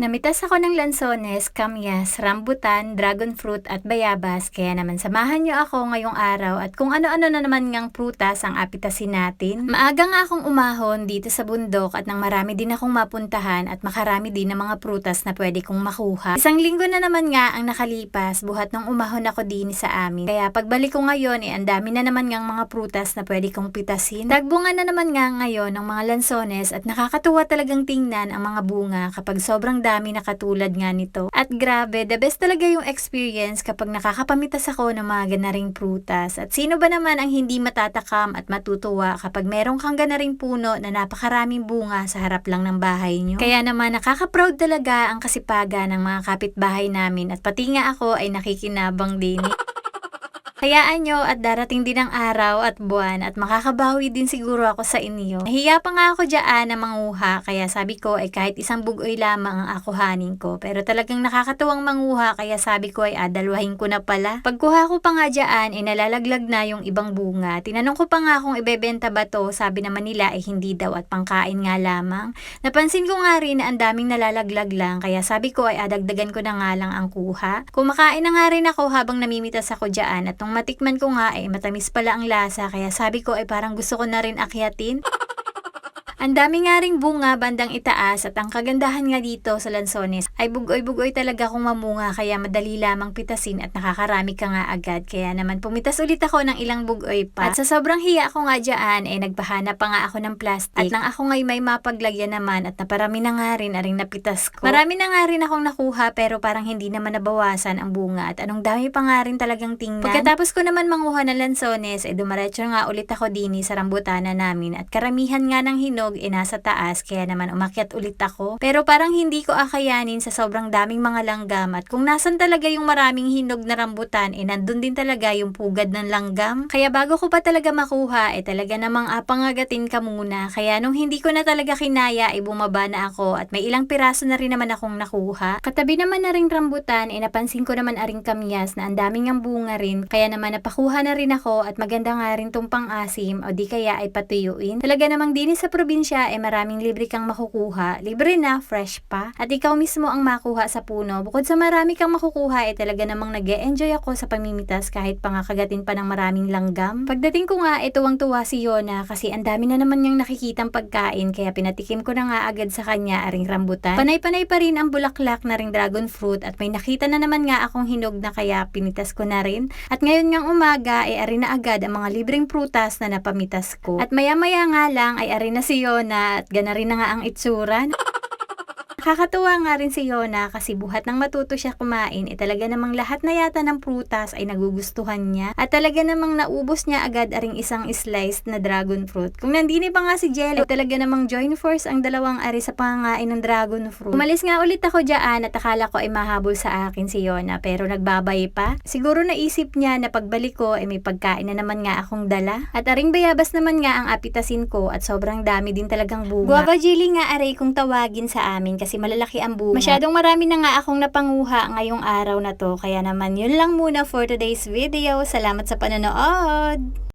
Namitas ako ng lansones, kamyas, rambutan, dragon fruit at bayabas kaya naman samahan niyo ako ngayong araw at kung ano-ano na naman ngang prutas ang apitasin natin. Maaga nga akong umahon dito sa bundok at nang marami din akong mapuntahan at makarami din ng mga prutas na pwede kong makuha. Isang linggo na naman nga ang nakalipas buhat nung umahon ako din sa amin. Kaya pagbalik ko ngayon eh ang dami na naman ngang mga prutas na pwede kong pitasin. Tagbunga na naman nga ngayon ng mga lansones at nakakatuwa talagang tingnan ang mga bunga kapag sobrang dami na katulad nga nito. At grabe, the best talaga yung experience kapag nakakapamitas ako ng mga ganaring prutas. At sino ba naman ang hindi matatakam at matutuwa kapag meron kang ganaring puno na napakaraming bunga sa harap lang ng bahay nyo? Kaya naman nakaka-proud talaga ang kasipagan ng mga kapitbahay namin at pati nga ako ay nakikinabang din. Hayaan nyo at darating din ang araw at buwan at makakabawi din siguro ako sa inyo. Nahiya pa nga ako dyan na manguha kaya sabi ko ay kahit isang bugoy lamang ang akuhanin ko. Pero talagang nakakatuwang manguha kaya sabi ko ay adalwahin ko na pala. Pagkuha ko pa nga dyan ay nalalaglag na yung ibang bunga. Tinanong ko pa nga kung ibebenta ba to. Sabi naman nila ay hindi daw at pangkain nga lamang. Napansin ko nga rin na ang daming nalalaglag lang kaya sabi ko ay adagdagan ko na nga lang ang kuha. Kumakain na nga rin ako habang namimitas ako dyan at matikman ko nga ay matamis pala ang lasa kaya sabi ko ay parang gusto ko na rin akyatin. Ang dami nga ring bunga bandang itaas at ang kagandahan nga dito sa lansones ay bugoy-bugoy talaga kung mamunga kaya madali lamang pitasin at nakakarami ka nga agad. Kaya naman pumitas ulit ako ng ilang bugoy pa. At sa sobrang hiya ko nga dyan ay nagpahanap pa nga ako ng plastic. At nang ako ngay may mapaglagyan naman at naparami na nga rin aring napitas ko. Marami na nga rin akong nakuha pero parang hindi naman nabawasan ang bunga at anong dami pa nga rin talagang tingnan. Pagkatapos ko naman manguha ng lansones ay dumaretso nga ulit ako dini sa rambutana namin at karamihan nga ng hinog e nasa taas kaya naman umakyat ulit ako. Pero parang hindi ko akayanin sa sobrang daming mga langgam at kung nasan talaga yung maraming hinog na rambutan e nandun din talaga yung pugad ng langgam. Kaya bago ko pa talaga makuha eh talaga namang apangagatin ka muna. Kaya nung hindi ko na talaga kinaya ay bumaba na ako at may ilang piraso na rin naman akong nakuha. Katabi naman na rin rambutan e napansin ko naman aring kamyas na ang daming ang bunga rin. Kaya naman napakuha na rin ako at maganda nga rin tong pang-asim o di kaya ay patuyuin. Talaga namang din sa probinsya ay maraming libre kang makukuha. Libre na, fresh pa. At ikaw mismo ang makuha sa puno. Bukod sa marami kang makukuha, ay talaga namang nag enjoy ako sa pamimitas kahit pa nga kagatin pa ng maraming langgam. Pagdating ko nga, ito ang tuwa si Yona kasi ang dami na naman niyang nakikitang pagkain kaya pinatikim ko na nga agad sa kanya aring rambutan. Panay-panay pa rin ang bulaklak na ring dragon fruit at may nakita na naman nga akong hinog na kaya pinitas ko na rin. At ngayon ngang umaga ay ari na agad ang mga libreng prutas na napamitas ko. At maya-maya nga lang ay ari na si Yona at gana rin na nga ang itsura. Nakakatuwa nga rin si Yona kasi buhat nang matuto siya kumain, eh talaga namang lahat na yata ng prutas ay nagugustuhan niya. At talaga namang naubos niya agad aring isang sliced na dragon fruit. Kung nandini pa nga si Jello, talaga namang join force ang dalawang ari sa pangangain ng dragon fruit. Umalis nga ulit ako dyan at akala ko ay mahabol sa akin si Yona pero nagbabay pa. Siguro naisip niya na pagbalik ko ay may pagkain na naman nga akong dala. At aring bayabas naman nga ang apitasin ko at sobrang dami din talagang bunga. Guava jelly nga aray kung tawagin sa amin kasi malalaki ang bunga. Masyadong marami na nga akong napanguha ngayong araw na to. Kaya naman yun lang muna for today's video. Salamat sa panonood!